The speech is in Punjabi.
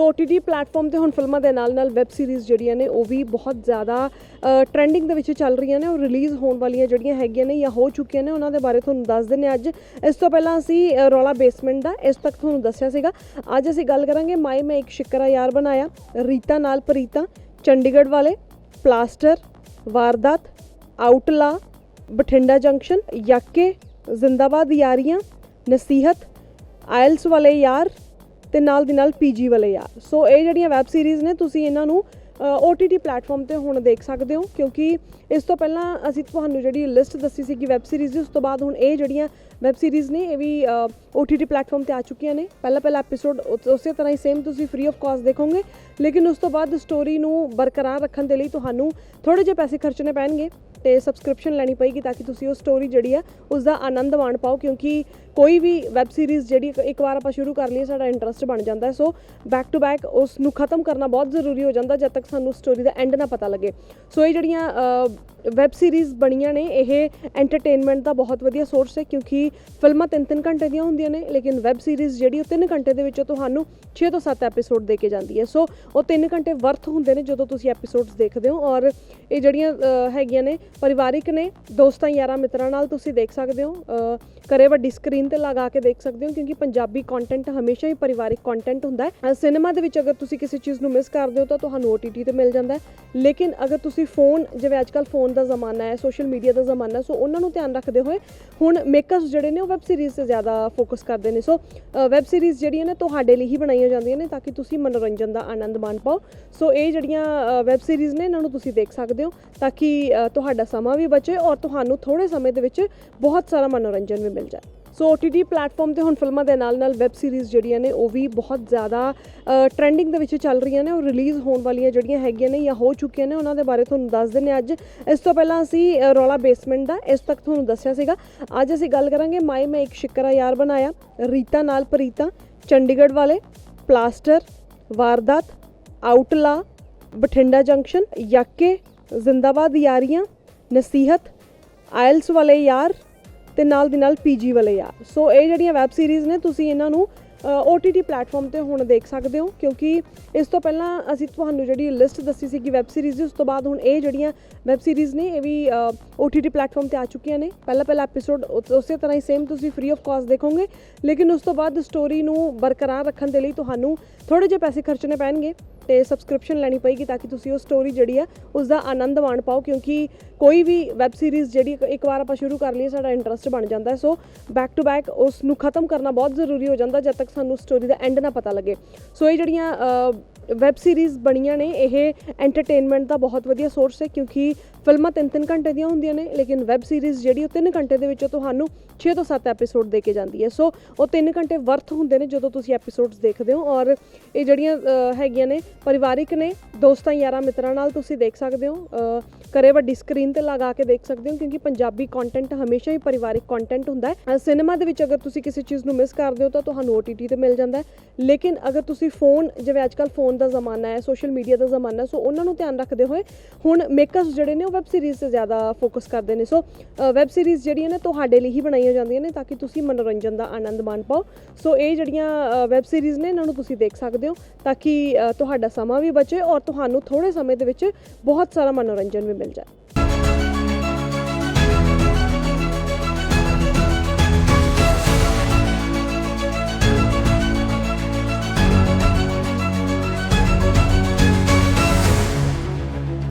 ਸੋ OTT ਪਲੇਟਫਾਰਮ ਤੇ ਹੁਣ ਫਿਲਮਾਂ ਦੇ ਨਾਲ-ਨਾਲ ਵੈਬ ਸੀਰੀਜ਼ ਜਿਹੜੀਆਂ ਨੇ, ਉਹ ਵੀ ਬਹੁਤ ਜ਼ਿਆਦਾ ਟ੍ਰੈਂਡਿੰਗ ਦੇ ਵਿੱਚ ਚੱਲ ਰਹੀਆਂ ਨੇ ਉਹ ਰਿਲੀਜ਼ ਹੋਣ ਵਾਲੀਆਂ ਜਿਹੜੀਆਂ ਹੈਗੀਆਂ ਨੇ ਜਾਂ ਹੋ ਚੁੱਕੀਆਂ ਨੇ, ਉਹਨਾਂ ਦੇ ਬਾਰੇ ਤੁਹਾਨੂੰ ਦੱਸ ਦਿੰਨੇ ਹਾਂ ਅੱਜ। ਇਸ ਤੋਂ ਪਹਿਲਾਂ ਅਸੀਂ ਰੌਲਾ ਬੇਸਮੈਂਟ ਦਾ, ਇਸ ਤੱਕ ਤੁਹਾਨੂੰ ਦੱਸਿਆ ਸੀਗਾ। ਅੱਜ ਅਸੀਂ ਗੱਲ ਕਰਾਂਗੇ ਮਾਈ ਮੈਂ ਇੱਕ ਸ਼ਿਕਰਾ ਯਾਰ ਬਣਾਇਆ, ਰੀਤਾ ਨਾਲ ਪ੍ਰੀਤਾ, ਚੰਡੀਗੜ੍ਹ ਵਾਲੇ ਪਲਾਸਟਰ ਵਾਰਦਾਤ ਆਊਟਲਾ ਬਠਿੰਡਾ ਜੰਕਸ਼ਨ ਯਾਕੇ, ਜ਼ਿੰਦਾਬਾਦ ਯਾਰੀਆਂ, ਨਸੀਹਤ, ਆਇਲਸ ਵਾਲੇ ਯਾਰ ਤੇ ਨਾਲ ਦੀ ਨਾਲ ਪੀਜੀ ਵਾਲੇ ਆ। ਸੋ ਇਹ ਜਿਹੜੀਆਂ ਵੈਬ ਸੀਰੀਜ਼ ਨੇ, ਤੁਸੀਂ ਇਹਨਾਂ ਨੂੰ OTT ਪਲੇਟਫਾਰਮ ਤੇ ਹੁਣ ਦੇਖ ਸਕਦੇ ਹੋ, ਕਿਉਂਕਿ ਇਸ ਤੋਂ ਪਹਿਲਾਂ ਅਸੀਂ ਤੁਹਾਨੂੰ ਜਿਹੜੀ ਲਿਸਟ ਦੱਸੀ ਸੀ ਕਿ ਵੈਬ ਸੀਰੀਜ਼ ਦੀ, ਉਸ ਤੋਂ ਬਾਅਦ ਹੁਣ ਇਹ ਜਿਹੜੀਆਂ ਵੈਬ ਸੀਰੀਜ਼ ਨੇ, ਇਹ ਵੀ OTT ਪਲੇਟਫਾਰਮ ਤੇ ਆ ਚੁੱਕੀਆਂ ਨੇ। ਪਹਿਲਾ ਪਹਿਲਾ ਐਪੀਸੋਡ ਉਸੇ ਤਰ੍ਹਾਂ ਹੀ ਸੇਮ ਤੁਸੀਂ ਫ੍ਰੀ ਆਫ ਕਾਸਟ ਦੇਖੋਗੇ। ਲੇਕਿਨ ਉਸ ਤੋਂ ਬਾਅਦ ਸਟੋਰੀ ਨੂੰ ਬਰਕਰਾਰ ਰੱਖਣ ਦੇ ਲਈ ਤੁਹਾਨੂੰ ਥੋੜੇ ਜਿਹੇ ਪੈਸੇ ਖਰਚਣੇ ਪੈਣਗੇ। ਤੇ ਸਬਸਕ੍ਰਿਪਸ਼ਨ ਲੈਣੀ ਪਏਗੀ ਤਾਂ ਕਿ ਤੁਸੀਂ ਉਹ ਸਟੋਰੀ ਜਿਹੜੀ ਆ ਉਸ ਦਾ ਆਨੰਦ ਮਾਣ ਪਾਓ, ਕਿਉਂਕਿ ਕੋਈ ਵੀ ਵੈਬ ਸੀਰੀਜ਼ ਜਿਹੜੀ ਇੱਕ- ਵਾਰ ਆਪਾਂ ਸ਼ੁਰੂ ਕਰ ਲਈਏ, ਸਾਡਾ ਇੰਟਰਸਟ ਬਣ ਜਾਂਦਾ ਹੈ। ਸੋ ਬੈਕ ਟੂ ਬੈਕ ਉਸ ਨੂੰ ਖਤਮ ਕਰਨਾ ਬਹੁਤ ਜ਼ਰੂਰੀ ਹੋ ਜਾਂਦਾ, ਜਦ ਤੱਕ ਸਾਨੂੰ ਸਟੋਰੀ ਦਾ ਐਂਡ ਨਾ ਪਤਾ ਲੱਗੇ। ਸੋ ਇਹ ਜਿਹੜੀਆਂ ਵੈਬ ਸੀਰੀਜ਼ ਬਣੀਆਂ ਨੇ, ਇਹ ਐਂਟਰਟੇਨਮੈਂਟ ਦਾ ਬਹੁਤ ਵਧੀਆ ਸੋਰਸ ਹੈ, ਕਿਉਂਕਿ ਫਿਲਮਾਂ 3-3 ਘੰਟੇ ਦੀਆਂ ਹੁੰਦੀਆਂ ਨੇ, ਲੇਕਿਨ ਵੈਬ ਸੀਰੀਜ਼ ਜਿਹੜੀ ਉਹ 3 ਘੰਟੇ ਦੇ ਵਿੱਚੋਂ ਤੁਹਾਨੂੰ 6 ਤੋਂ 7 ਐਪੀਸੋਡ ਦੇ ਕੇ ਜਾਂਦੀ ਹੈ। ਸੋ ਉਹ 3 ਘੰਟੇ ਵਰਥ ਹੁੰਦੇ ਨੇ ਜਦੋਂ ਤੁਸੀਂ ਐਪੀਸੋਡਸ ਦੇਖਦੇ ਹੋ, ਔਰ ਇਹ ਜਿਹੜੀਆਂ ਹੈਗੀਆਂ ਨੇ ਪਰਿਵਾਰਿਕ ਨੇ ਦੋਸਤਾਂ ਯਾਰਾਂ ਮਿੱਤਰਾਂ ਨਾਲ ਤੁਸੀਂ ਦੇਖ ਸਕਦੇ ਹੋ ਅ, ਵੱਡੀ ਸਕਰੀਨ ਤੇ ਲਗਾ ਕੇ ਦੇਖ ਸਕਦੇ ਹੋ ਕਿਉਂਕਿ ਪੰਜਾਬੀ ਕੰਟੈਂਟ ਹਮੇਸ਼ਾ ਹੀ ਪਰਿਵਾਰਿਕ ਕੰਟੈਂਟ ਹੁੰਦਾ ਹੈ। ਸਿਨੇਮਾ ਦੇ ਵਿੱਚ ਅਗਰ ਤੁਸੀਂ ਕਿਸੇ ਚੀਜ਼ ਨੂੰ ਮਿਸ ਕਰਦੇ ਹੋ ਤਾਂ ਤੁਹਾਨੂੰ OTT ਤੇ ਮਿਲ ਜਾਂਦਾ ਹੈ। ਲੇਕਿਨ ਅਗਰ ਤੁਸੀਂ ਫੋਨ ਜਿਵੇਂ ਅੱਜਕੱਲ ਫੋਨ ਦਾ ਜ਼ਮਾਨਾ ਹੈ ਸੋਸ਼ਲ ਮੀਡੀਆ ਦਾ ਜ਼ਮਾਨਾ ਸੋ ਉਹਨਾਂ ਨੂੰ ਧਿਆਨ ਰੱਖਦੇ ਹੋਏ ਹੁਣ ਮੇਕਰਸ ਜਿਹੜੇ ਨੇ ਉਹ ਵੈਬ ਸੀਰੀਜ਼ ਤੇ ਜ਼ਿਆਦਾ ਫੋਕਸ ਕਰਦੇ ਨੇ। ਸੋ ਵੈਬ ਸੀਰੀਜ਼ ਜਿਹੜੀਆਂ ਨੇ ਤੁਹਾਡੇ ਲਈ ਹੀ ਬਣਾਈਆਂ ਜਾਂਦੀਆਂ ਨੇ ਤਾਂ ਕਿ ਤੁਸੀਂ ਮਨੋਰੰਜਨ ਦਾ ਆਨੰਦ ਮਾਣ ਪਾਓ। ਸੋ ਇਹ ਜਿਹੜੀਆਂ ਵੈਬ ਸੀਰੀਜ਼ ਨੇ ਇਹਨਾਂ ਨੂੰ ਤੁਸੀਂ ਦੇਖ ਸਕਦੇ ਹੋ ਤਾਂ ਕਿ ਅ, ਤੁਹਾਡਾ ਸਮਾਂ ਵੀ ਬਚੇ ਔਰ ਤੁਹਾਨੂੰ ਥੋੜੇ ਸਮੇਂ ਦੇ ਵਿੱਚ ਬਹੁਤ ਸਾਰਾ ਮਨੋਰੰਜਨ ਵੀ ਮਿਲ ਜਾਏ। ਸੋ OTT ਪਲੇਟਫਾਰਮ ਤੇ ਹੁਣ ਫਿਲਮਾਂ ਦੇ ਨਾਲ-ਨਾਲ ਵੈਬ ਸੀਰੀਜ਼ ਜਿਹੜੀਆਂ ਨੇ, ਉਹ ਵੀ ਬਹੁਤ ਜ਼ਿਆਦਾ ਟ੍ਰੈਂਡਿੰਗ ਦੇ ਵਿੱਚ ਚੱਲ ਰਹੀਆਂ ਨੇ ਉਹ ਰਿਲੀਜ਼ ਹੋਣ ਵਾਲੀਆਂ ਜਿਹੜੀਆਂ ਹੈਗੀਆਂ ਨੇ ਜਾਂ ਹੋ ਚੁੱਕੀਆਂ ਨੇ, ਉਹਨਾਂ ਦੇ ਬਾਰੇ ਤੁਹਾਨੂੰ ਦੱਸ ਦਿੰਨੇ ਹਾਂ ਅੱਜ। ਇਸ ਤੋਂ ਪਹਿਲਾਂ ਅਸੀਂ ਰੌਲਾ ਬੇਸਮੈਂਟ ਦਾ, ਇਸ ਤੱਕ ਤੁਹਾਨੂੰ ਦੱਸਿਆ ਸੀਗਾ। ਅੱਜ ਅਸੀਂ ਗੱਲ ਕਰਾਂਗੇ ਮਾਈ ਮੈਂ ਇੱਕ ਸ਼ਿਕਰਾ ਯਾਰ ਬਣਾਇਆ, ਰੀਤਾ ਨਾਲ ਪ੍ਰੀਤਾ, ਚੰਡੀਗੜ੍ਹ ਵਾਲੇ ਪਲਾਸਟਰ ਵਾਰਦਾਤ ਆਊਟਲਾ ਬਠਿੰਡਾ ਜੰਕਸ਼ਨ ਯਾਕੇ, ਜ਼ਿੰਦਾਬਾਦ ਯਾਰੀਆਂ ਨਸੀਹਤ ਆਇਲਸ ਵਾਲੇ ਯਾਰ ਤੇ ਨਾਲ ਦੀ ਨਾਲ ਪੀਜੀ ਵਾਲੇ ਯਾਰ। ਸੋ ਇਹ ਜਿਹੜੀਆਂ ਵੈਬ ਸੀਰੀਜ਼ ਨੇ, ਤੁਸੀਂ ਇਹਨਾਂ ਨੂੰ OTT ਪਲੇਟਫਾਰਮ ਤੇ ਹੁਣ ਦੇਖ ਸਕਦੇ ਹੋ, ਕਿਉਂਕਿ ਇਸ ਤੋਂ ਪਹਿਲਾਂ ਅਸੀਂ ਤੁਹਾਨੂੰ ਜਿਹੜੀ ਲਿਸਟ ਦੱਸੀ ਸੀ ਕਿ ਵੈਬ ਸੀਰੀਜ਼ ਦੀ, ਉਸ ਤੋਂ ਬਾਅਦ ਹੁਣ ਇਹ ਜਿਹੜੀਆਂ ਵੈਬ ਸੀਰੀਜ਼ ਨੇ, ਇਹ ਵੀ OTT ਪਲੇਟਫਾਰਮ ਤੇ ਆ ਚੁੱਕੀਆਂ ਨੇ। ਪਹਿਲਾ ਪਹਿਲਾ ਐਪੀਸੋਡ ਉਸੇ ਤਰ੍ਹਾਂ ਹੀ ਸੇਮ ਤੁਸੀਂ ਫ੍ਰੀ ਆਫ ਕਾਸਟ ਦੇਖੋਗੇ, ਲੇਕਿਨ ਉਸ ਤੋਂ ਬਾਅਦ ਸਟੋਰੀ ਨੂੰ ਬਰਕਰਾਰ ਰੱਖਣ ਦੇ ਲਈ ਤੁਹਾਨੂੰ ਥੋੜੇ ਜਿਹੇ ਪੈਸੇ ਖਰਚਣੇ ਪੈਣਗੇ। ਤੇ ਸਬਸਕ੍ਰਿਪਸ਼ਨ ਲੈਣੀ ਪਏਗੀ ਤਾਂ ਕਿ ਤੁਸੀਂ ਉਹ ਸਟੋਰੀ ਜਿਹੜੀ ਆ ਉਸ ਦਾ ਆਨੰਦ ਮਾਣ ਪਾਓ, ਕਿਉਂਕਿ ਕੋਈ ਵੀ ਵੈਬ ਸੀਰੀਜ਼ ਜਿਹੜੀ ਇੱਕ- ਵਾਰ ਆਪਾਂ ਸ਼ੁਰੂ ਕਰ ਲਈਏ, ਸਾਡਾ ਇੰਟਰਸਟ ਬਣ ਜਾਂਦਾ ਸੋ ਬੈਕ ਟੂ ਬੈਕ ਉਸ ਨੂੰ ਖਤਮ ਕਰਨਾ ਬਹੁਤ ਜ਼ਰੂਰੀ ਹੋ ਜਾਂਦਾ, ਜਦ ਤੱਕ ਸਾਨੂੰ ਸਟੋਰੀ ਦਾ ਐਂਡ ਨਾ ਪਤਾ ਲੱਗੇ। ਸੋ ਇਹ ਜਿਹੜੀਆਂ ਵੈਬ ਸੀਰੀਜ਼ ਬਣੀਆਂ ਨੇ, ਇਹ ਐਂਟਰਟੇਨਮੈਂਟ ਦਾ ਬਹੁਤ ਵਧੀਆ ਸੋਰਸ ਹੈ ਕਿਉਂਕਿ ਫਿਲਮਾਂ 3-3 ਘੰਟੇ ਦੀਆਂ ਹੁੰਦੀਆਂ ਨੇ, ਲੇਕਿਨ ਵੈਬ ਸੀਰੀਜ਼ ਜਿਹੜੀ ਉਹ 3 ਘੰਟੇ ਦੇ ਵਿੱਚੋਂ ਤੁਹਾਨੂੰ 6 ਤੋਂ 7 ਐਪੀਸੋਡ ਦੇ ਕੇ ਜਾਂਦੀ ਹੈ। ਸੋ ਉਹ 3 ਘੰਟੇ ਵਰਥ ਹੁੰਦੇ ਨੇ ਜਦੋਂ ਤੁਸੀਂ ਐਪੀਸੋਡਸ ਦੇਖਦੇ ਹੋ ਔਰ ਇਹ ਜਿਹੜੀਆਂ ਹੈਗੀਆਂ ਨੇ, ਪਰਿਵਾਰਿਕ ਨੇ, ਦੋਸਤਾਂ ਯਾਰਾਂ ਮਿੱਤਰਾਂ ਨਾਲ ਤੁਸੀਂ ਦੇਖ ਸਕਦੇ ਹੋ। ਘਰੇ ਵੱਡੀ ਸਕਰੀਨ ਤੇ ਲਗਾ ਕੇ ਦੇਖ ਸਕਦੇ ਹੋ, ਕਿਉਂਕਿ ਪੰਜਾਬੀ ਕੰਟੈਂਟ ਹਮੇਸ਼ਾ ਹੀ ਪਰਿਵਾਰਿਕ ਕੰਟੈਂਟ ਹੁੰਦਾ ਹੈ। ਸਿਨੇਮਾ ਦੇ ਵਿੱਚ ਅਗਰ ਤੁਸੀਂ ਕਿਸੇ ਚੀਜ਼ ਨੂੰ ਮਿਸ ਕਰਦੇ ਹੋ, ਤਾਂ ਤੁਹਾਨੂੰ OTT ਤੇ ਮਿਲ ਜਾਂਦਾ ਹੈ। ਲੇਕਿਨ ਅਗਰ ਤੁਸੀਂ ਫੋਨ ਜਿਵੇਂ ਅੱਜਕੱਲ ਫੋਨ ਦਾ ਜ਼ਮਾਨਾ ਹੈ ਸੋਸ਼ਲ ਮੀਡੀਆ ਦਾ ਜ਼ਮਾਨਾ ਸੋ ਉਹਨਾਂ ਨੂੰ ਧਿਆਨ ਰੱਖਦੇ ਹੋਏ ਹੁਣ ਮੇਕਰਸ ਜਿਹੜੇ ਨੇ ਉਹ ਵੈਬ ਸੀਰੀਜ਼ ਤੇ ਜ਼ਿਆਦਾ ਫੋਕਸ ਕਰਦੇ ਨੇ। ਸੋ ਵੈਬ ਸੀਰੀਜ਼ ਜਿਹੜੀਆਂ ਨੇ ਤੁਹਾਡੇ ਲਈ ਹੀ ਬਣਾਈਆਂ ਜਾਂਦੀਆਂ ਨੇ, ਤਾਂ ਕਿ ਤੁਸੀਂ ਮਨੋਰੰਜਨ ਦਾ ਆਨੰਦ ਮਾਣ ਪਾਓ। ਸੋ ਇਹ ਜਿਹੜੀਆਂ ਵੈਬ ਸੀਰੀਜ਼ ਨੇ, ਇਹਨਾਂ ਨੂੰ ਤੁਸੀਂ ਦੇਖ ਸਕਦੇ ਹੋ, ਤਾਂ ਕਿ ਤੁਹਾਡਾ ਸਮਾਂ ਵੀ ਬਚੇ ਔਰ ਤੁਹਾਨੂੰ ਥੋੜੇ ਸਮੇਂ ਦੇ ਵਿੱਚ ਬਹੁਤ ਸਾਰਾ ਮਨੋਰੰਜਨ ਵੀ ਮਿਲ ਜਾਏ